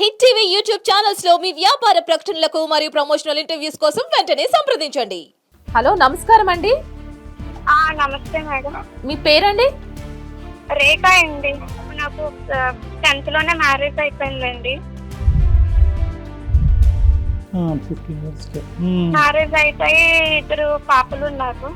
Hit TV YouTube ఛానల్స్లో మీ వ్యాపార ప్రకటనలకు మరియు ప్రమోషనల్ ఇంటర్వ్యూస్ కోసం వెంటనే సంప్రదించండి. హలో నమస్కారం అండి. ఆ, నమస్తే మేడం. మీ పేరండి? రేఖ అండి. నాకు టెన్త్లోనే మ్యారేజ్ అయిపోయిందండి. ఫిఫ్టీన్ మ్యారేజ్ అయిపోయి ఇద్దరు పాపలు ఉన్నారు.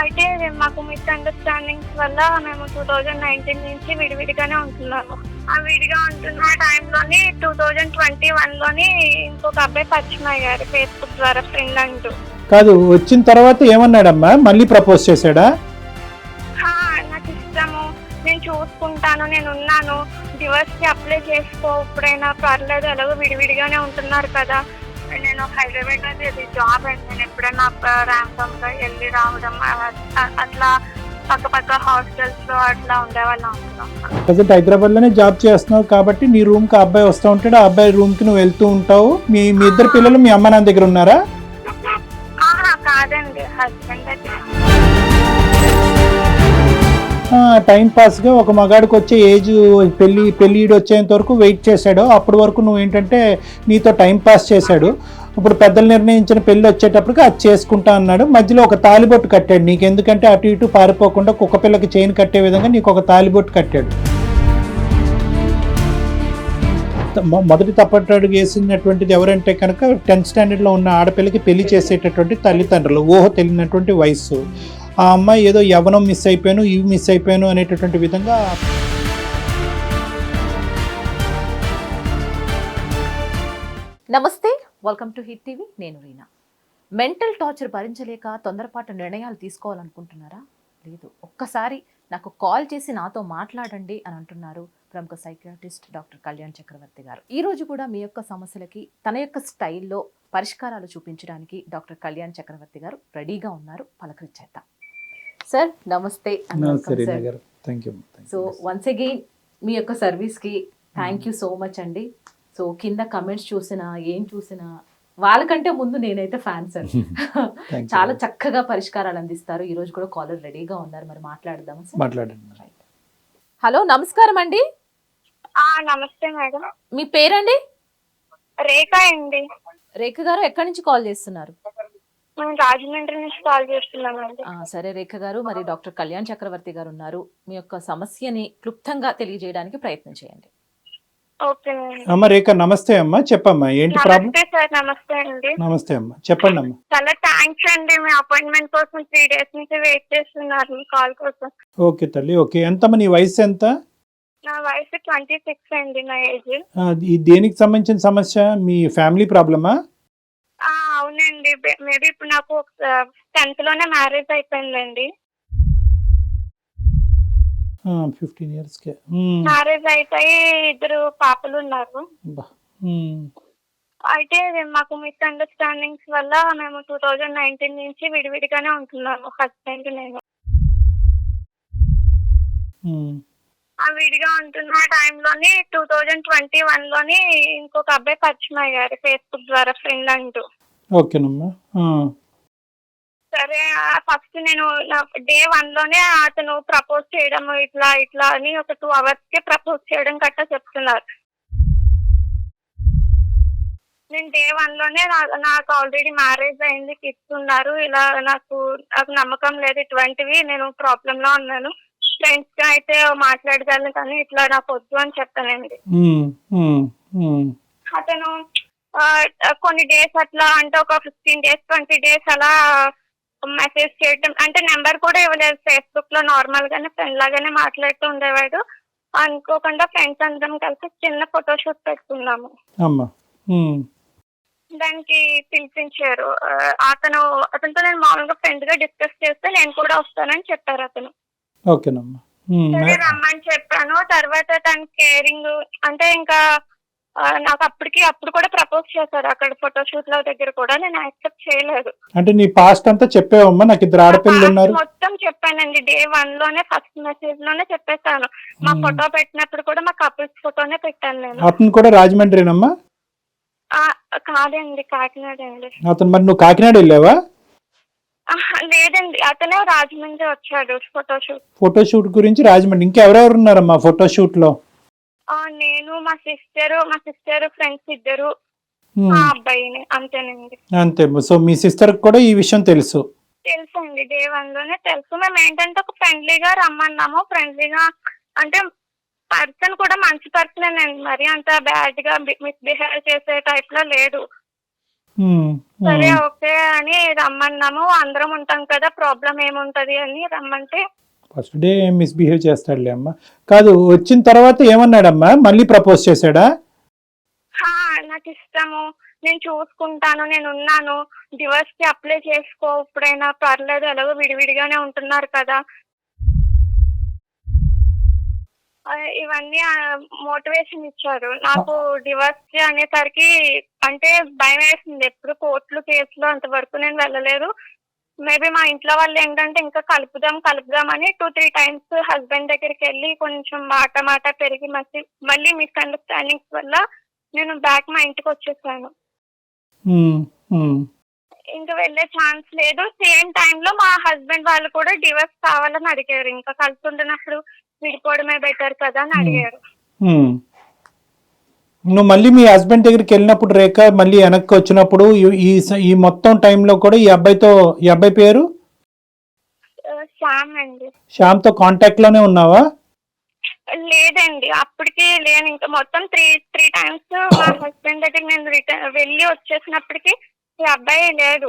అయితే మాకు మిస్ అండర్స్టాండింగ్స్ వల్ల మేము టూ థౌజండ్ నైన్టీన్ నుంచి విడివిడిగానే ఉంటున్నాము. ఆ విడిగా ఉంటున్న టైంలోని టూ థౌజండ్ ట్వంటీ వన్లోని ఇంకొక అబ్బాయి పరిచయం అయ్యారు ఫేస్బుక్ ద్వారా ఫ్రెండ్ అంటూ. కాదు వచ్చిన తర్వాత ఏమన్నాడమ్మా? మళ్ళీ ప్రపోజ్ చేశాడా? నాకు ఇష్టము. నేను చూసుకుంటాను నేను ఉన్నాను. డివర్స్కి అప్లై చేసుకో ఇప్పుడైనా పర్లేదు ఎలాగో విడివిడిగానే ఉంటున్నారు కదా. నేను హైదరాబాద్లో ఇది జాబ్ అండి నేను ఎప్పుడైనా ర్యాండమ్గా వెళ్ళి రావడం అట్లా పక్క పక్క హాస్టల్స్లో అట్లా ఉండేవాళ్ళం. ప్రజెంట్ హైదరాబాద్లోనే జాబ్ చేస్తున్నావు కాబట్టి నీ రూమ్కి అబ్బాయి వస్తూ ఉంటాడు. ఆ అబ్బాయి రూమ్కి నువ్వు వెళ్తూ ఉంటావు. మీ మీ ఇద్దరు పిల్లలు మీ అమ్మ నాన్న దగ్గర ఉన్నారా? కాదండి. హస్బెండ్ అయితే టైం ఒక మగాడికి వచ్చే ఏజ్ పెళ్ళి పెళ్ళిడు వచ్చేంత వరకు వెయిట్ చేశాడు. అప్పటి వరకు నువ్వు ఏంటంటే నీతో టైం పాస్ చేశాడు. ఇప్పుడు పెద్దలు నిర్ణయించిన పెళ్ళి వచ్చేటప్పటికి అది చేసుకుంటా అన్నాడు. మధ్యలో ఒక తాలిబొట్టు కట్టాడు. నీకు ఎందుకంటే అటు ఇటు పారిపోకుండా కుక్క పిల్లకి చైన్ కట్టే విధంగా నీకు ఒక తాలిబొట్టు కట్టాడు. మొదటి తప్పటడుగు వేసినటువంటిది ఎవరంటే కనుక టెన్త్ స్టాండర్డ్లో ఉన్న ఆడపిల్లకి పెళ్ళి చేసేటటువంటి తల్లిదండ్రులు. ఊహ తెలియనటువంటి వయస్సు. ఆ అమ్మాయి ఏదో యవనం మిస్ అయిపోయాను ఇవి మిస్ అయిపోయాను అనేటటువంటి విధంగా నమస్తే వెల్కమ్ టు హిట్ టీవీ నేను రీనా. మెంటల్ టార్చర్ భరించలేక తొందరపాటు నిర్ణయాలు తీసుకోవాలనుకుంటున్నారా? లేదు ఒక్కసారి నాకు కాల్ చేసి నాతో మాట్లాడండి అని అంటున్నారు ప్రముఖ సైకియాట్రిస్ట్ డాక్టర్ కళ్యాణ్ చక్రవర్తి గారు. ఈ రోజు కూడా మీ యొక్క సమస్యలకి తన యొక్క స్టైల్లో పరిష్కారాలు చూపించడానికి డాక్టర్ కళ్యాణ్ చక్రవర్తి గారు రెడీగా ఉన్నారు. పలకరించేద్దాం. సార్ నమస్తే సో వన్స్ అగైన్ మీ యొక్క సర్వీస్కి థ్యాంక్ యూ సో మచ్ అండి. సో కింద కమెంట్స్ చూసినా ఏం చూసినా వాళ్ళకంటే ముందు నేనైతే ఫ్యాన్ సార్ చాలా చక్కగా పరిష్కారాలు అందిస్తారు. ఈ రోజు కూడా కాలర్ రెడీగా ఉన్నారు. మరి మాట్లాడదాం సార్ మాట్లాడండి హలో నమస్కారం అండి. ఆ, నమస్తే మేడం. మీ పేరండి? రేఖ అండి. రేఖ గారు ఎక్కడి నుంచి కాల్ చేస్తున్నారు? మేము రాజమండ్రి నుంచి కాల్ చేస్తున్నామండి. ఆ, సరే రేఖ గారు. మరి డాక్టర్ కళ్యాణ్ చక్రవర్తి గారు ఉన్నారు. మీ యొక్క సమస్యని క్లుప్తంగా తెలియజేయడానికి ప్రయత్నం చేయండి. ఓకే అమ్మ రేఖ నమస్తే అమ్మ. చెప్పమ్మా ఏంటి ప్రాబ్లం? నమస్తే సార్ నమస్తే అండి. నమస్తే అమ్మ. చెప్పండి అమ్మ చాలా థ్యాంక్స్ అండి. మీ అపాయింట్మెంట్ కోసం త్రీ డేస్ నుంచి వెయిట్ చేస్తున్నారు మీ కాల్ కోసం. ఓకే తల్లి ఓకే. ఎంతమ్మ నీ వయసు ఎంత? నా వయసు ట్వంటీ సిక్స్ అండి నా ఏజ్. దేనికి సంబంధించిన సమస్య? మీ ఫ్యామిలీ ప్రాబ్లమా? అవునండి. మేబీ ఇప్పుడు నాకు టెన్త్లోనే మ్యారేజ్ అయిపోయిందండి. ఫిఫ్టీన్ ఇయర్స్కే మ్యారేజ్ అయిపోయి ఇద్దరు పాపలు ఉన్నారు. అయితే మాకు మిస్ అండర్స్టాండింగ్స్ వల్ల మేము టూ థౌజండ్ నైన్టీన్ నుంచి విడివిడిగానే ఉంటున్నాము హస్బెండ్ నేను. విడిగా ఉంటున్న టైంలోని టూ థౌజండ్ ట్వంటీ వన్లోని ఇంకొక అబ్బాయి పరిచయం అయ్యారు ఫేస్బుక్ ద్వారా ఫ్రెండ్ అంటూ. ఓకేనమ్మా. సరే ఫస్ట్ నేను డే వన్లోనే అతను ప్రపోజ్ చేయడం ఇట్లా ఇట్లా అని ఒక టూ అవర్స్కి ప్రపోజ్ చేయడం గట్టా చెప్తున్నారు. నేను డే వన్లోనే నాకు ఆల్రెడీ మ్యారేజ్ అయింది కిడ్స్ ఉన్నారు. ఇలా నాకు నాకు నమ్మకం లేదు ఇటువంటివి. నేను ప్రాబ్లమ్లో ఉన్నాను. ఫ్రెండ్స్గా అయితే మాట్లాడగలను కానీ ఇట్లా నాకు వద్దు అని ఉమ్. అతను కొన్ని డేస్ అట్లా అంటే ఒక ఫిఫ్టీన్ డేస్ ట్వంటీ డేస్ అలా మెసేజ్ చేయడం అంటే నెంబర్ కూడా ఇవ్వలేదు. ఫేస్బుక్లో నార్మల్ గానే ఫ్రెండ్ లాగానే మాట్లాడుతూ ఉండేవాడు. అనుకోకుండా ఫ్రెండ్స్ అందరం కలిసి చిన్న ఫోటోషూట్ పెట్టుకున్నాము దానికి పిలిపించారు. అతను అతనితో నేను మామూలుగా ఫ్రెండ్గా డిస్కస్ చేస్తే నేను కూడా వస్తానని చెప్పారు అతను. ఓకేనమ్మా. సరే రమ్మని చెప్పాను. తర్వాత తన కేరింగ్ అంటే ఇంకా నాకు అప్పటికి అప్పుడు కూడా ప్రపోజ్ చేశారు. అక్కడ ఫోటోషూట్లో దగ్గర కూడా నేను యాక్సెప్ట్ చేయలేదు. అంటే నీ పాస్ట్ అంతా చెప్పావమ్మా? నాకు ఇద్దరు ఆడపిల్లలు ఉన్నారు. మొత్తం చెప్పానండి. డే వన్లోనే ఫస్ట్ మెసేజ్లోనే చెప్పేశాను. మా. ఫోటో పెట్టినప్పుడు కూడా మా కపుల్స్ ఫోటోనే పెట్టాను నేను. అతను కూడా రాజమండ్రినమ్మా కాదండి కాకినాడ అండి. అతను మరి నువ్వు కాకినాడ వెళ్ళావా? లేదండి. అతనే రాజమండ్రి వచ్చాడు ఫోటోషూట్. ఫోటోషూట్ గురించి రాజమండ్రి. ఇంకెవరెవరు ఉన్నారమ్మా ఫోటోషూట్లో ఆ, నేను మా సిస్టర్ మా సిస్టర్ ఫ్రెండ్స్ ఇద్దరు. అబ్బాయిని అంతేనండి. అంతే. సో మీ సిస్టర్కి కూడా ఈ విషయం తెలుసు? తెలుసండి. డే వన్లోనే తెలుసు. మేము ఏంటంటే ఒక ఫ్రెండ్లీగా రమ్మన్నాము. ఫ్రెండ్లీగా అంటే పర్సన్ కూడా మంచి పర్సన్ అండి. మరి అంత బ్యాడ్గా మిస్బిహేవ్ చేసే టైప్లో లేదు. సరే. ఓకే అని రమ్మన్నాము. అందరం ఉంటాం కదా ప్రాబ్లం ఏముంటది అని రమ్మంటే ఫస్ట్ డే మిస్బిహేవ్ చేస్తాడులే అమ్మా. కాదు వచ్చిన తర్వాత ఏమన్నాడమ్మా? మళ్ళీ ప్రపోజ్ చేశాడా? "హా, నాకు ఇష్టము. నేను చూసుకుంటాను నేను ఉన్నాను. డివోర్స్కి అప్లై చేసుకో. ఇప్పుడైనా పర్లేదు ఎలాగో విడివిడిగానే ఉంటున్నారు కదా ఆ, ఇవన్నీ మోటివేషన్ ఇచ్చారు. నాకు డివోర్స్ అనేసరికి అంటే భయం వేసింది. ఎప్పుడు కోర్టులు కేసులు అంతవరకు నేను వెళ్ళలేదు. మేబీ మా ఇంట్లో వాళ్ళు ఏంటంటే ఇంకా కలుపుదాం కలుపుదాం అని టూ త్రీ టైమ్స్ హస్బెండ్ దగ్గరికి వెళ్ళి కొంచెం మాట మాట పెరిగి మళ్ళీ మళ్ళీ మిస్అండర్స్టాండింగ్స్ వల్ల నేను బ్యాక్ మా ఇంటికి వచ్చేసాను. ఇంకా వెళ్ళే ఛాన్స్ లేదు. సేమ్లో మా హస్బెండ్ వాళ్ళు కూడా డివోర్స్ కావాలని అడిగారు. ఇంకా కలిసి ఉంటున్నప్పుడు విడిపోవడమే బెటర్ కదా అని అడిగారు. నువ్వు మళ్ళీ మీ హస్బెండ్ దగ్గరికి వెళ్ళినప్పుడు రేఖ మళ్ళీ వెనక్కి వచ్చినప్పుడు ఈ- ఈ మొత్తం టైంలో కూడా ఈ అబ్బాయితో ఈ అబ్బాయి పేరు? శ్యామ్ అండి. శ్యామ్తో కాంటాక్ట్లోనే ఉన్నావా? లేదండి అప్పటికి లేను. ఇంకా మొత్తం త్రీ త్రీ టైమ్స్ మా హస్బెండ్ దగ్గర నేను రిటర్న్ వెళ్ళి వచ్చేసినప్పటికి ఈ అబ్బాయి లేదు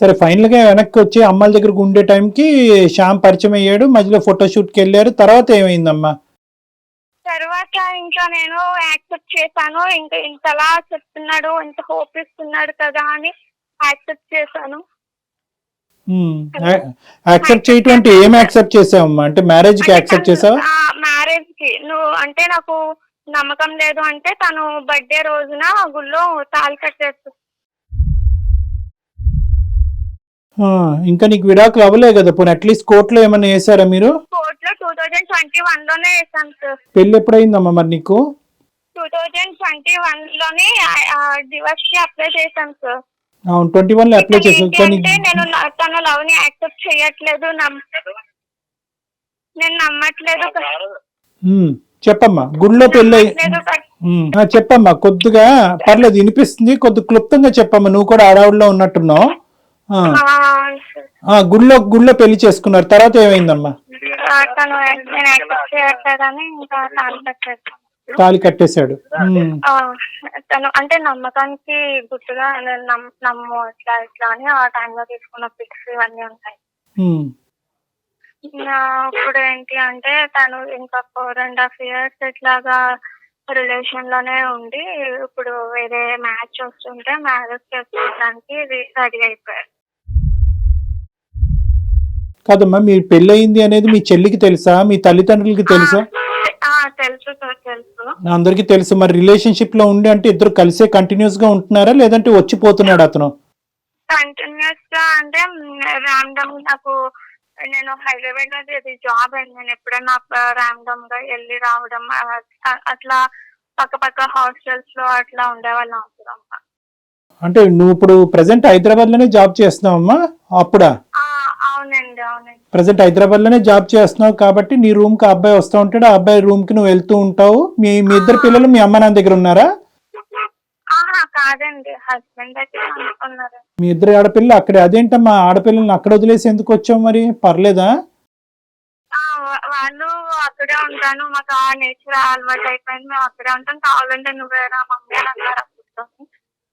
సరే ఫైనల్గా వెనక్కి వచ్చి అమ్మాయిల దగ్గరకు ఉండే టైంకి శ్యామ్ పరిచయం అయ్యాడు మధ్యలో ఫోటోషూట్కి వెళ్ళారు. తర్వాత ఏమైందమ్మా? తర్వాత ఇంకా నేను యాక్సెప్ట్ చేశాను. ఇంకా ఇంతలా చెప్తున్నాడు ఇంత హోప్ ఇస్తున్నాడు కదా అని యాక్సెప్ట్ చేశాను. యాక్సెప్ట్ చేయటం అంటే ఏం యాక్సెప్ట్ చేసావమ్మా? అంటే మ్యారేజ్కి యాక్సెప్ట్ చేసావా? మ్యారేజ్కి నువ్వు అంటే నాకు నమ్మకం లేదు అంటే తను బర్త్డే రోజున గుళ్ళో తాళి కట్టేస్తుంది ఆ, ఇంకా నీకు విడాకులు అవ్వలే కదా పోనీ అట్లీస్ట్ కోర్టులో ఏమైనా వేసారా మీరు? టూ థౌజండ్ ట్వంటీ వన్లోనే వేసాను సార్. పెళ్ళి ఎప్పుడైందమ్మా మరి నీకు? టూ థౌజండ్ ట్వంటీ వన్లోనే డివోర్స్కి అప్లై చేశాను సార్. అవును ట్వంటీ వన్లో అప్లై కానీ అంటే నేను న- తన లవ్ని యాక్సెప్ట్ చేయట్లేదు నమ్ నేను నమ్మట్లేదు ఉమ్, చెప్పమ్మా గుళ్ళో పెళ్ళి నమ్మట్లేదు క- ఉమ్, ఆ, చెప్పమ్మా కొద్దిగా పర్లేదు వినిపిస్తుంది కొద్ది క్లుప్తంగా చెప్పమ్మా నువ్వు కూడా ఆడవాళ్ళలో ఉన్నట్టున్నావు. గుళ్ళో గుళ్ళో పెళ్ళి చేసుకున్నారు. తర్వాత ఏమైందమ్మా? తాళి తాళి కట్టేశాడు. తను అంటే నమ్మకానికి గుర్తుగా నమ్ము ఇట్లా ఇట్లా అని ఆ టైంలో తీసుకున్న పిక్స్ ఇవన్నీ ఉంటాయి. ఇప్పుడు ఏంటి అంటే తను ఇంకా ఫోర్ అండ్ హాఫ్ ఇయర్స్ ఇట్లాగా రిలేషన్లోనే ఉండి ఇప్పుడు వేరే మ్యాచ్ వస్తుంటే మ్యారేజ్ చేసుకోవడానికి రెడీ అయిపోయారు కాదమ్మా మీ పెళ్ళయింది అనేది మీ చెల్లికి తెలుసా? మీ తల్లిదండ్రులకి తెలుసా? ఆ, తెలుసు సార్ తెలుసు. అందరికీ తెలుసు. మరి రిలేషన్షిప్లో ఉండి అంటే ఇద్దరు కలిసే కంటిన్యూస్గా ఉంటున్నారా? లేదంటే వచ్చిపోతున్నాడు అతను? కంటిన్యూస్గా అంటే ర్యాండమ్ నాకు నేను హైదరాబాద్లో ఇది జాబ్ అండి. నేను ఎప్పుడైనా ర్యాండమ్గా వెళ్ళి రావడం అట్లా పక్క పక్క హాస్టల్స్లో అట్లా ఉండేవాళ్ళం అంటే నువ్వు ఇప్పుడు ప్రజెంట్ హైదరాబాద్లోనే జాబ్ చేస్తున్నావమ్మా? అప్పుడా? అవునండి అవునండి. ప్రజెంట్ హైదరాబాద్లోనే జాబ్ చేస్తున్నావు కాబట్టి నీ రూమ్కి అబ్బాయి వస్తూ ఉంటాడు ఆ అబ్బాయి రూమ్కి నువ్వు వెళ్తూ ఉంటావు. మీ మీ ఇద్దరు పిల్లలు మీ అమ్మ నాన్న దగ్గర ఉన్నారా? ఆహా కాదండి హస్బెండ్ అనుకున్నారు మీ ఇద్దరు ఆడపిల్లలు అక్కడే అదేంటమ్మా ఆడపిల్లల్ని అక్కడ వదిలేసి ఎందుకు వచ్చావు మరి? పర్లేదా? ఆ, వా- వాళ్ళు అక్కడే ఉంటాను మాకు ఆ నేచర్ అలవాటు అయిపోయింది మేము అక్కడే ఉంటాం. కావాలంటే నువ్వేరా మమ్మీ అని అన్నారు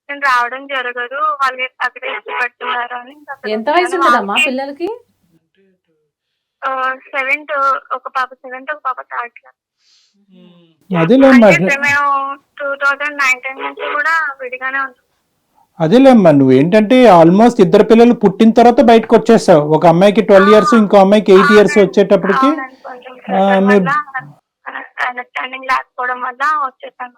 నేను రావడం జరగదు. వాళ్ళు అక్కడే ఇష్టపడుతున్నారు అని ఎంత వయసు. ఉంటుందమ్మా పిల్లలకి? సెవెంత్ ఒక పాప సెవెంత్ ఒక పాప థర్డ్ క్లాస్. అదేలేమ్మా అంటే మేము టూ థౌజండ్ నైన్టీన్ నుంచి కూడా విడిగానే ఉంటాం అదేలేమ్మా నువ్వు ఏంటంటే ఆల్మోస్ట్ ఇద్దరు పిల్లలు పుట్టిన తర్వాత బయటకు వచ్చేసావు. ఒక అమ్మాయికి ట్వెల్వ్ ఇయర్స్ ఇంకో అమ్మాయికి ఎయిట్ ఇయర్స్ వచ్చేటప్పటికి అండర్స్టాండింగ్ లేకపోవడం వల్ల వచ్చేసాను.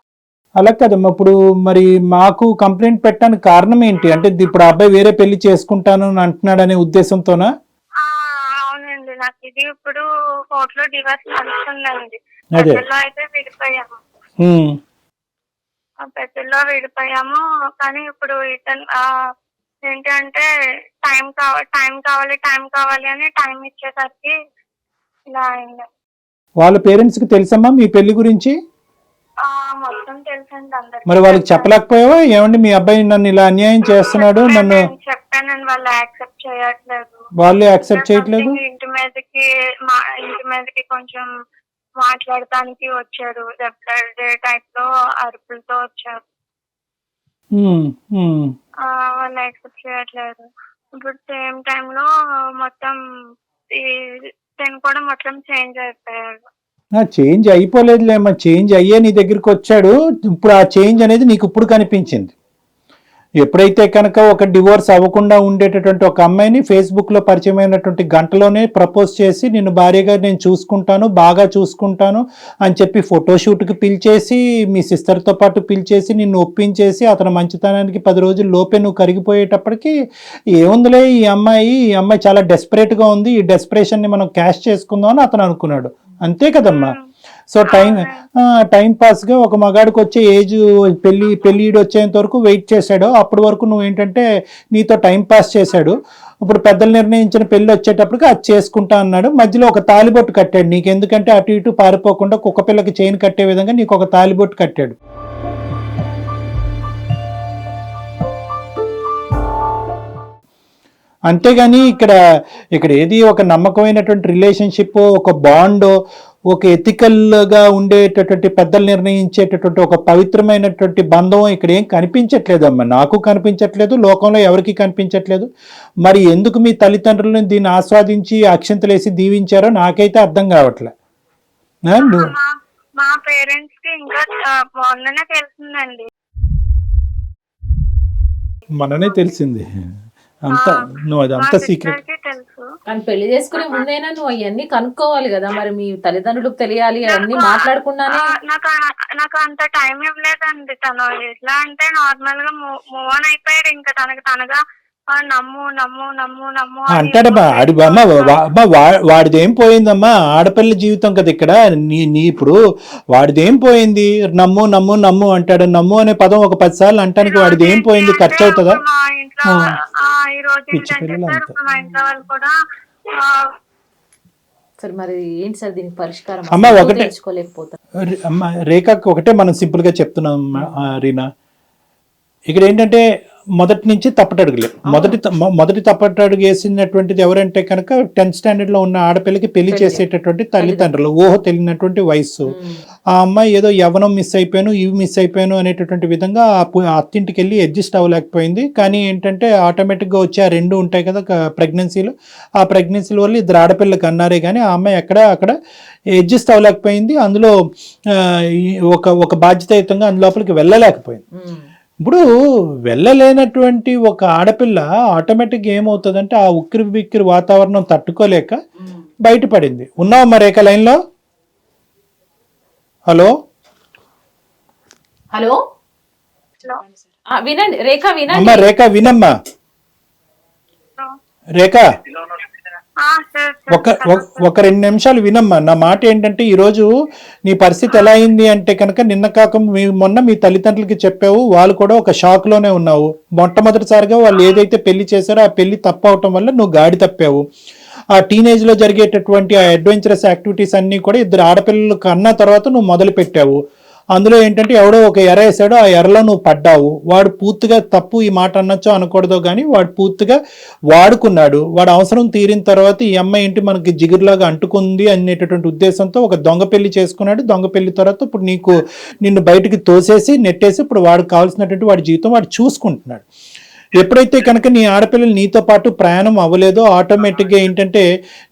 అలా కదమ్మా. ఇప్పుడు మరి మాకు కంప్లైంట్ పెట్టడానికి కారణం ఏంటి? అంటే ఇప్పుడు ఆ అబ్బాయి వేరే పెళ్ళి చేసుకుంటాను అని అంటున్నాడనే ఉద్దేశంతోనా? ఆ, అవునండి. నాకు ఇది ఇప్పుడు కోర్టులో డివర్స్ నడుస్తుందండి. అదే. పెద్దల్లో అయితే విడిపోయాము. ఉమ్, ఆ విడిపోయాము. కానీ ఇప్పుడు ఇతను ఆ, ఏంటి అంటే టైం కావాలి టైం కావాలి టైం కావాలి అని టైం ఇచ్చేసరికి ఇలా అయింది. వాళ్ళ పేరెంట్స్కి తెలుసమ్మా మీ పెళ్ళి గురించి? మొత్తం తెలుసండి అందరికి. మరి వాళ్ళకి చెప్పలేకపోయావా? ఏమండి మీ అబ్బాయి నన్ను ఇలా అన్యాయం చేస్తున్నాడు నన్ను వాళ్ళు యాక్సెప్ట్ చేయట్లేదు. వాళ్ళు యాక్సెప్ట్ చేయట్లేదు? ఇంటి మీదకి మా ఇంటి మీదకి కొంచెం మాట్లాడటానికి వచ్చారు. దెబ్బలాడే టైప్లో అరుపులతో వచ్చారు. ఆ, వాళ్ళు యాక్సెప్ట్ చేయట్లేదు. ఇప్పుడు సేమ్ టైమ్లో మొత్తం ఈ తను కూడా మొత్తం చేంజ్ అయిపోయాడు ఆ చేంజ్ అయిపోలేదులేమ్మా చేంజ్ అయ్యే నీ దగ్గరికి వచ్చాడు. ఇప్పుడు ఆ చేంజ్ అనేది నీకు ఇప్పుడు కనిపించింది. ఎప్పుడైతే కనుక ఒక డివోర్స్ అవ్వకుండా ఉండేటటువంటి ఒక అమ్మాయిని ఫేస్బుక్లో పరిచయమైనటువంటి గంటలోనే ప్రపోజ్ చేసి నిన్ను భార్యగా నేను చూసుకుంటాను బాగా చూసుకుంటాను అని చెప్పి ఫోటోషూట్కి పిలిచేసి మీ సిస్టర్తో పాటు పిలిచేసి నిన్ను ఒప్పించేసి అతని మంచితనానికి పది రోజులు లోపే నువ్వు కరిగిపోయేటప్పటికి ఏముందిలే ఈ అమ్మాయి? ఈ అమ్మాయి చాలా డెస్పరేట్గా ఉంది. ఈ డెస్పరేషన్ని మనం క్యాష్ చేసుకుందాం అని అతను అనుకున్నాడు. అంతే కదమ్మా. సో టైం టైం పాస్గా ఒక మగాడికి వచ్చే ఏజ్ పెళ్ళి పెళ్ళిడు వచ్చేంత వరకు వెయిట్ చేశాడు. అప్పటి వరకు నువ్వు ఏంటంటే నీతో టైం పాస్ చేశాడు. ఇప్పుడు పెద్దలు నిర్ణయించిన పెళ్ళి వచ్చేటప్పటికి అది చేసుకుంటా అన్నాడు. మధ్యలో ఒక తాలిబొట్టు కట్టాడు. నీకు ఎందుకంటే అటు ఇటు పారిపోకుండా కుక్క పిల్లకి చైన్ కట్టే విధంగా నీకు ఒక తాలిబొట్టు కట్టాడు. అంతేగాని ఇక్కడ ఇక్కడ ఏది ఒక నమ్మకమైనటువంటి రిలేషన్షిప్ ఒక బాండ్ ఒక ఎథికల్గా ఉండేటటువంటి పెద్దలు నిర్ణయించేటటువంటి ఒక పవిత్రమైనటువంటి బంధం ఇక్కడ ఏం కనిపించట్లేదమ్మా నాకు కనిపించట్లేదు లోకంలో ఎవరికి కనిపించట్లేదు. మరి ఎందుకు మీ తల్లిదండ్రులను దీన్ని ఆస్వాదించి అక్షంతలేసి దీవించారో నాకైతే అర్థం కావట్లే. మా పేరెంట్స్కి ఇంకా మొన్ననే తెలిసిందండి. మననే తెలిసింది. అంత నువ్వు అది అంత సీక్రెట్ కానీ పెళ్ళి చేసుకునే ముందైనా నువ్వు అవన్నీ కనుక్కోవాలి కదా మరి మీ తల్లిదండ్రులకు తెలియాలి అవన్నీ ఆ, నాకు నాకు అంత టైం ఇవ్వలేదండి తను. ఎట్లా అంటే నార్మల్గా మూవ్ ఆన్ అయిపోయాడు. ఇంకా తనకి తనగా నమ్ము నమ్ము నమ్ము నమ్ము అని అంటాడమ్మా ఆడి అమ్మ వాడిదేం పోయిందమ్మా? ఆడపిల్ల జీవితం కదా ఇక్కడ. నీ నీ ఇప్పుడు వాడిదేం పోయింది? నమ్ము నమ్ము నమ్ము అంటాడు. నమ్ము అనే పదం ఒక పది సార్లు అంటానికి వాడిది పోయింది? ఖర్చు అవుతుందా ఈ రోజు పిచ్చి ఏంటంటే పిల్లలు సార్ అంతే. ఇప్పుడు మా ఇంట్లో వాళ్ళు కూడా ఆ, సరే మరి ఏంటి సార్ దీనికి పరిష్కారం? అమ్మ, ఒకటే- అమ్మ రేఖకి ఒకటే మనం సింపుల్గా చెప్తున్నాం అమ్మా, ఆ, రీనా. ఇక్కడ ఏంటంటే మొదటి నుంచి తప్పటడుగులే. మొదటి మొదటి తప్పటడుగు వేసినటువంటిది ఎవరంటే కనుక టెన్త్ స్టాండర్డ్లో ఉన్న ఆడపిల్లకి పెళ్ళి. చేసేటటువంటి తల్లిదండ్రులు. ఊహ తెలియనటువంటి వయస్సు. ఆ అమ్మాయి ఏదో యవనం మిస్ అయిపోయాను ఇవి మిస్ అయిపోయాను అనేటటువంటి విధంగా అత్తింటికి వెళ్ళి అడ్జస్ట్ అవ్వలేకపోయింది. కానీ ఏంటంటే ఆటోమేటిక్గా వచ్చి ఆ రెండు ఉంటాయి కదా ప్రెగ్నెన్సీలు. ఆ ప్రెగ్నెన్సీల వల్ల ఇద్దరు ఆడపిల్లకి అన్నారే కానీ ఆ అమ్మాయి ఎక్కడ అక్కడ అడ్జస్ట్ అవ్వలేకపోయింది. అందులో ఒక ఒక బాధ్యతాయుతంగా అందులోపలికి వెళ్ళలేకపోయింది. ఇప్పుడు వెళ్ళలేనటువంటి ఒక ఆడపిల్ల ఆటోమేటిక్గా ఏమవుతుందంటే ఆ ఉక్కిరి బిక్కిరి వాతావరణం తట్టుకోలేక బయటపడింది. ఉన్నావా మరి రేఖ లైన్లో? హలో? హలో? వినండి. రేఖ అమ్మ వినండి రేఖ వినమ్మా. రేఖ? ఒక ఒక- ఒక రెండు నిమిషాలు వినమ్మా. నా మాట ఏంటంటే ఈరోజు నీ పరిస్థితి ఎలా అయింది అంటే కనుక నిన్న కాక మీ మొన్న మీ తల్లిదండ్రులకి చెప్పావు. వాళ్ళు కూడా ఒక షాక్లోనే ఉన్నావు. మొట్టమొదటిసారిగా వాళ్ళు ఏదైతే పెళ్ళి చేశారో ఆ పెళ్ళి తప్పు అవటం వల్ల నువ్వు గాడి తప్పావు. ఆ టీనేజ్లో జరిగేటటువంటి ఆ అడ్వెంచరస్ యాక్టివిటీస్ అన్ని కూడా ఇద్దరు ఆడపిల్లలు కన్న తర్వాత నువ్వు మొదలు పెట్టావు అందులో ఏంటంటే ఎవడో ఒక ఎర వేసాడో ఆ ఎరలో నువ్వు పడ్డావు. వాడు పూర్తిగా తప్పు ఈ మాట అనొచ్చో అనకూడదో కానీ వాడు పూర్తిగా వాడుకున్నాడు. వాడు అవసరం తీరిన తర్వాత ఈ అమ్మాయి ఏంటి మనకి జిగురులాగా అంటుకుంది అనేటటువంటి ఉద్దేశంతో ఒక దొంగ పెళ్ళి చేసుకున్నాడు. దొంగ పెళ్ళి తర్వాత ఇప్పుడు నీకు నిన్ను బయటికి తోసేసి నెట్టేసి ఇప్పుడు వాడికి కావాల్సినటువంటి వాడి జీవితం వాడు చూసుకుంటున్నాడు. ఎప్పుడైతే కనుక నీ ఆడపిల్లలు నీతో పాటు ప్రయాణం అవ్వలేదో ఆటోమేటిక్గా ఏంటంటే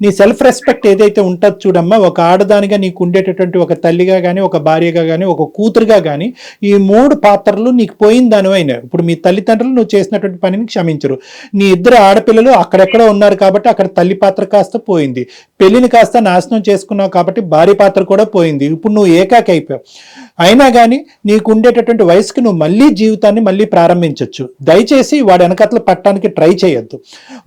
నీ సెల్ఫ్ రెస్పెక్ట్ ఏదైతే ఉంటుందో చూడమ్మా ఒక ఆడదానిగా నీకు ఉండేటటువంటి ఒక తల్లిగా కానీ ఒక భార్యగా కానీ ఒక కూతురుగా కానీ ఈ మూడు పాత్రలు నీకు పోయిన దానివైన. ఇప్పుడు మీ తల్లిదండ్రులు నువ్వు చేసినటువంటి పనిని క్షమించరు. నీ ఇద్దరు ఆడపిల్లలు అక్కడెక్కడో ఉన్నారు కాబట్టి అక్కడ తల్లి పాత్ర కాస్త పోయింది. పెళ్ళిని కాస్త నాశనం చేసుకున్నావు కాబట్టి భార్య పాత్ర కూడా పోయింది. ఇప్పుడు నువ్వు ఏకాకి అయిపోయావు అయినా కానీ నీకు ఉండేటటువంటి వయసుకి నువ్వు మళ్ళీ జీవితాన్ని మళ్ళీ ప్రారంభించవచ్చు దయచేసి వాడి వెనకట్ల పట్టడానికి ట్రై చేయొద్దు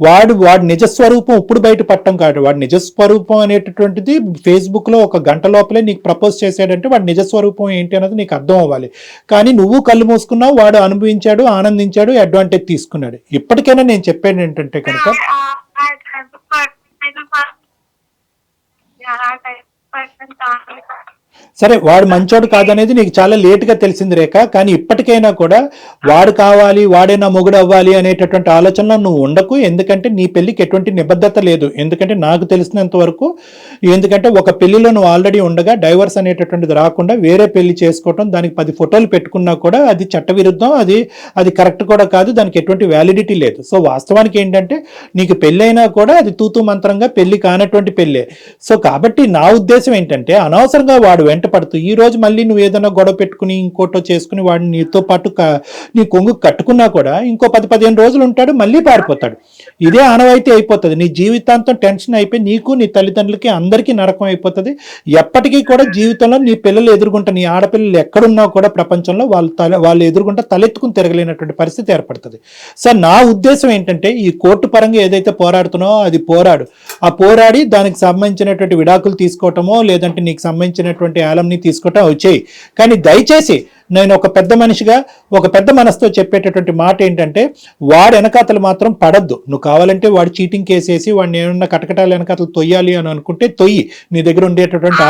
వాడు వాడి నిజస్వరూపం ఇప్పుడు బయట పట్టం కాదు వాడి నిజస్వరూపం అనేటటువంటిది ఫేస్బుక్లో ఒక గంట లోపలే నీకు ప్రపోజ్ చేశాడంటే వాడి నిజస్వరూపం ఏంటి అన్నది నీకు అర్థం అవ్వాలి కానీ నువ్వు కళ్ళు మూసుకున్నావు వాడు అనుభవించాడు ఆనందించాడు అడ్వాంటేజ్ తీసుకున్నాడు ఇప్పటికైనా నేను చెప్పాను ఏంటంటే కనుక ఆ, సరే వాడు మంచోడు కాదనేది నీకు చాలా లేటుగా తెలిసింది రేఖ కానీ ఇప్పటికైనా కూడా వాడు కావాలి వాడే నా మొగుడు అవ్వాలి అనేటటువంటి ఆలోచనలో నువ్వు ఉండకు ఎందుకంటే నీ పెళ్ళికి ఎటువంటి నిబద్ధత లేదు. ఎందుకంటే నాకు తెలిసినంత వరకు ఎందుకంటే ఒక పెళ్ళిలో నువ్వు ఆల్రెడీ ఉండగా డైవర్స్ అనేటటువంటిది రాకుండా వేరే పెళ్ళి చేసుకోవటం దానికి పది ఫోటోలు పెట్టుకున్నా కూడా అది చట్టవిరుద్ధం అది అది కరెక్ట్ కూడా కాదు దానికి ఎటువంటి వ్యాలిడిటీ లేదు. సో వాస్తవానికి ఏంటంటే నీకు పెళ్ళైనా కూడా అది తూతూ మంత్రంగా పెళ్ళి కానటువంటి పెళ్ళే. సో కాబట్టి నా ఉద్దేశం ఏంటంటే అనవసరంగా వాడు వెంట పడుతూ ఈ రోజు మళ్ళీ నువ్వు ఏదైనా గొడవ పెట్టుకుని ఇంకోటో చేసుకుని వాడిని నీతో పాటు నీ కొంగు కట్టుకున్నా కూడా ఇంకో పది పదిహేను రోజులు ఉంటాడు మళ్ళీ పారిపోతాడు. ఇదే ఆనవాయితీ అయిపోతుంది. నీ జీవితాంతం టెన్షన్ అయిపోయి నీకు నీ తల్లిదండ్రులకి అందరికీ నరకం అయిపోతుంది. ఎప్పటికీ కూడా జీవితంలో నీ పిల్లలు ఎదుర్కొంటా నీ ఆడపిల్లలు ఎక్కడున్నా కూడా ప్రపంచంలో వాళ్ళు తల వాళ్ళు ఎదుర్కొంటా తలెత్తుకుని తిరగలేనటువంటి పరిస్థితి ఏర్పడుతుంది. సార్ నా ఉద్దేశం ఏంటంటే ఈ కోర్టు పరంగా ఏదైతే పోరాడుతున్నావో అది పోరాడు. ఆ పోరాడి దానికి సంబంధించినటువంటి విడాకులు తీసుకోవటమో లేదంటే నీకు సంబంధించినటువంటి ఆలంని తీసుకోవటం వచ్చేయి కానీ దయచేసి నేను ఒక పెద్ద మనిషిగా ఒక పెద్ద మనసుతో చెప్పేటటువంటి మాట ఏంటంటే వాడు వెనకాతలు మాత్రం పడద్దు. నువ్వు కావాలంటే వాడు చీటింగ్ కేసేసి వాడిని ఏమన్నా కటకటాలు వెనకాతలు తొయ్యాలి అని అనుకుంటే తొయ్యి. నీ దగ్గర ఉండేటటువంటి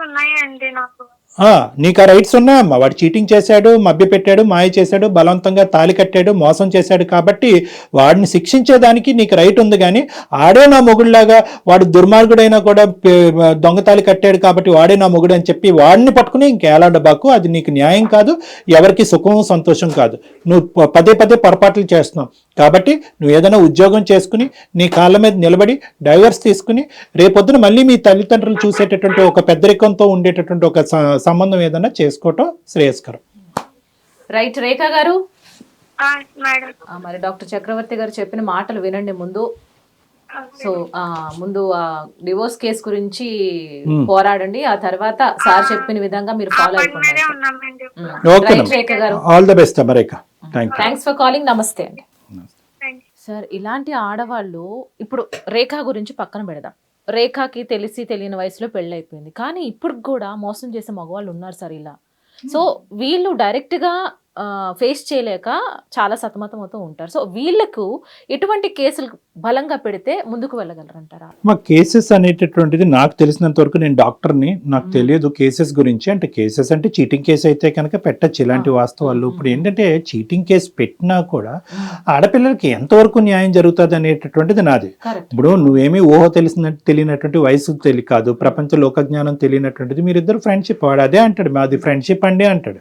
ఉన్నాయండి నీకు ఆ రైట్స్ ఉన్నాయమ్మా వాడు చీటింగ్ చేశాడు మభ్యపెట్టాడు మాయ చేశాడు బలవంతంగా తాలి కట్టాడు మోసం చేశాడు కాబట్టి వాడిని శిక్షించేదానికి నీకు రైట్ ఉంది కానీ ఆడే నా మొగుడులాగా వాడు దుర్మార్గుడైనా కూడా దొంగతాలి కట్టాడు కాబట్టి వాడే నా మొగుడు అని చెప్పి వాడిని పట్టుకుని ఇంకేలాడబాకు అది నీకు న్యాయం కాదు ఎవరికి సుఖం సంతోషం కాదు. నువ్వు పదే పదే పొరపాట్లు చేస్తున్నావు. కాబట్టి నువ్వు ఏదైనా ఉద్యోగం చేసుకుని నీ కాళ్ళ మీద నిలబడి డైవర్స్ తీసుకుని రేపొద్దున మళ్ళీ మీ తల్లిదండ్రులు చూసేటటువంటి ఒక పెద్దరికంతో ఉండేటటువంటి ఒక సంబంధం ఏదైనా చేసుకోవటం శ్రేయస్కరం. రైట్ రేఖ గారు? ఆ, మేడం. ఆ, మరి డాక్టర్ చక్రవర్తి గారు చెప్పిన మాటలు వినండి ముందు. సో ముందు ఆ డివోర్స్ కేసు గురించి పోరాడండి. ఆ తర్వాత సార్ చెప్పిన విధంగా మీరు ఫాలో అయిపోండి. రేఖ గారు. All the best అమరేక thank you thanks for calling. నమస్తే అండి. సార్ ఇలాంటి ఆడవాళ్ళు ఇప్పుడు రేఖ గురించి పక్కన పెడదాం. రేఖకి తెలిసి తెలియని వయసులో పెళ్ళి అయిపోయింది కానీ ఇప్పుడు కూడా మోసం చేసే మగవాళ్ళు ఉన్నారు సార్ ఇలా. సో వీళ్ళు డైరెక్ట్గా ఫేస్ చేయలేక చాలా సతమతం అవుతూ ఉంటారు. సో వీళ్ళకు ఎటువంటి కేసులు బలంగా పెడితే ముందుకు వెళ్ళగలరంటారా? మా కేసెస్ అనేటటువంటిది నాకు తెలిసినంత వరకు నేను డాక్టర్ని నాకు తెలియదు కేసెస్ గురించి. అంటే కేసెస్ అంటే చీటింగ్ కేసు అయితే కనుక పెట్టచ్చు ఇలాంటి వాస్తవాలు. ఇప్పుడు ఏంటంటే చీటింగ్ కేసు పెట్టినా కూడా ఆడపిల్లలకి ఎంతవరకు న్యాయం జరుగుతుంది అనేటటువంటిది నాది. ఇప్పుడు నువ్వేమీ ఊహ తెలిసిన తెలియనటువంటి వయసు తెలి కాదు ప్రపంచ లోకజ్ఞానం తెలియనటువంటిది మీరిద్దరు ఫ్రెండ్షిప్ వాడు అదే అంటాడు. మాది ఫ్రెండ్షిప్ అండి అంటాడు.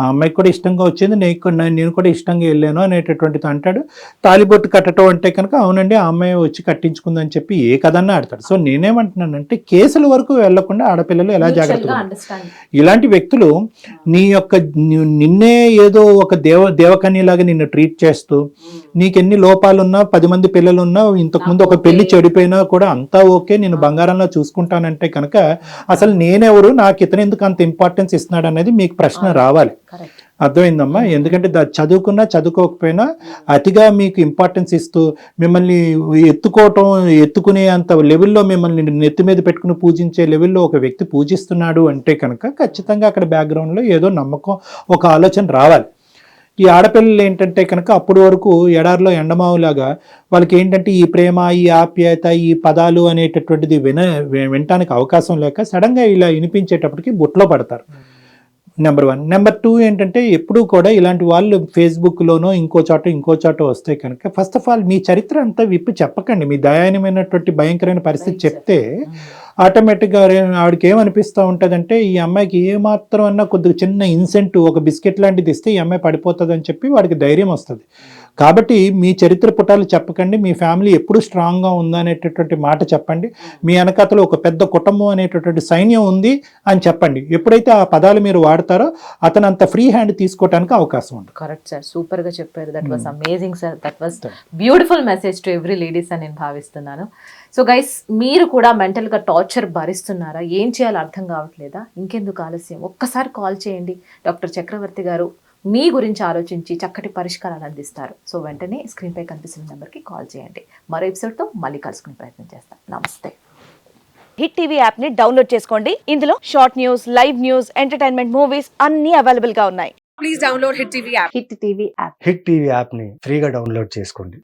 ఆ అమ్మాయికి కూడా ఇష్టంగా వచ్చింది నేను నేను కూడా ఇష్టంగా వెళ్ళాను అనేటటువంటిది అంటాడు. తాలిబొట్టు కట్టడం అంటే కనుక అవునండి ఆ అమ్మాయి వచ్చి కట్టించుకుందని చెప్పి ఏ కథన్నా ఆడతాడు. సో నేనేమంటున్నానంటే కేసుల వరకు వెళ్ళకుండా ఆడపిల్లలు ఎలా జాగ్రత్తగా? అండర్స్టాండ్ ఇలాంటి వ్యక్తులు నీ యొక్క నిన్నే ఏదో ఒక దేవ దేవకన్యలాగా నిన్ను ట్రీట్ చేస్తూ నీకెన్ని లోపాలున్నా పది మంది పిల్లలున్నా ఇంతకుముందు ఒక పెళ్ళి చెడిపోయినా కూడా అంతా ఓకే నేను బంగారంలో చూసుకుంటానంటే కనుక అసలు నేనెవరు నాకు ఇతను ఎందుకు అంత ఇంపార్టెన్స్ ఇస్తున్నాడు అనేది మీకు ప్రశ్న రావాలి. అర్థమైందమ్మా? ఎందుకంటే దా- చదువుకున్నా చదువుకోకపోయినా అతిగా మీకు ఇంపార్టెన్స్ ఇస్తూ మిమ్మల్ని ఎత్తుకోవటం ఎత్తుకునే అంత లెవెల్లో మిమ్మల్ని నెత్తి మీద పెట్టుకుని పూజించే లెవెల్లో ఒక వ్యక్తి పూజిస్తున్నాడు అంటే కనుక ఖచ్చితంగా అక్కడ బ్యాక్గ్రౌండ్లో ఏదో నమ్మకం ఒక ఆలోచన రావాలి. ఈ ఆడపిల్లలు ఏంటంటే కనుక అప్పటి వరకు ఎడారిలో ఎండమావులాగా వాళ్ళకి ఏంటంటే ఈ ప్రేమ ఈ ఆప్యాయత ఈ పదాలు అనేటటువంటిది విన వినటానికి అవకాశం లేక సడన్గా ఇలా వినిపించేటప్పటికి బుట్లో పడతారు. నెంబర్ వన్ నెంబర్ టూ ఏంటంటే ఎప్పుడూ కూడా ఇలాంటి వాళ్ళు ఫేస్బుక్లోనో ఇంకో చోట ఇంకో చోట వస్తే కనుక ఫస్ట్ ఆఫ్ ఆల్ మీ చరిత్ర అంతా విప్పి చెప్పకండి. మీ దయానమైనటువంటి భయంకరమైన పరిస్థితి చెప్తే ఆటోమేటిక్గా ఆవిడకి ఏమనిపిస్తూ ఉంటుందంటే ఈ అమ్మాయికి ఏమాత్రం అన్నా కొద్దిగా చిన్న ఇన్సెంట్ ఒక బిస్కెట్ లాంటిది ఇస్తే ఈ అమ్మాయి పడిపోతుంది అని చెప్పి వాడికి ధైర్యం వస్తుంది. కాబట్టి మీ చరిత్ర పుటాలు చెప్పకండి మీ ఫ్యామిలీ ఎప్పుడు స్ట్రాంగ్గా ఉందా అనేటటువంటి మాట చెప్పండి మీ వెనకాతలో ఒక పెద్ద కుటుంబం అనేటటువంటి సైన్యం ఉంది అని చెప్పండి. ఎప్పుడైతే ఆ పదాలు మీరు వాడతారో అతను అంత ఫ్రీ హ్యాండ్ తీసుకోవడానికి అవకాశం ఉంటుంది కరెక్ట్ సార్ సూపర్గా చెప్పారు. That was amazing sir that was beautiful message to every ladies అని నేను భావిస్తున్నాను. సో గైస్ మీరు కూడా మెంటల్గా టార్చర్ భరిస్తున్నారా? ఏం చేయాలో అర్థం కావట్లేదా? ఇంకెందుకు ఆలస్యం? ఒక్కసారి కాల్ చేయండి. డాక్టర్ చక్రవర్తి గారు మీ గురించి ఆలోచించి చక్కటి పరిష్కారాలు అందిస్తారు. సో వెంటనే స్క్రీన్ పై కనిపిస్తున్న నెంబర్కి కాల్ చేయండి. మరో ఎపిసోడ్తో మళ్ళీ కలుసుకునే ప్రయత్నం చేస్తాం. నమస్తే. హిట్ టీవీ యాప్ని డౌన్లోడ్ చేసుకోండి. ఇందులో short news live news entertainment movies అన్ని అవైలబుల్గా ఉన్నాయి. Hit TV app hit TV యాప్ని ఫ్రీగా డౌన్లోడ్ చేసుకోండి.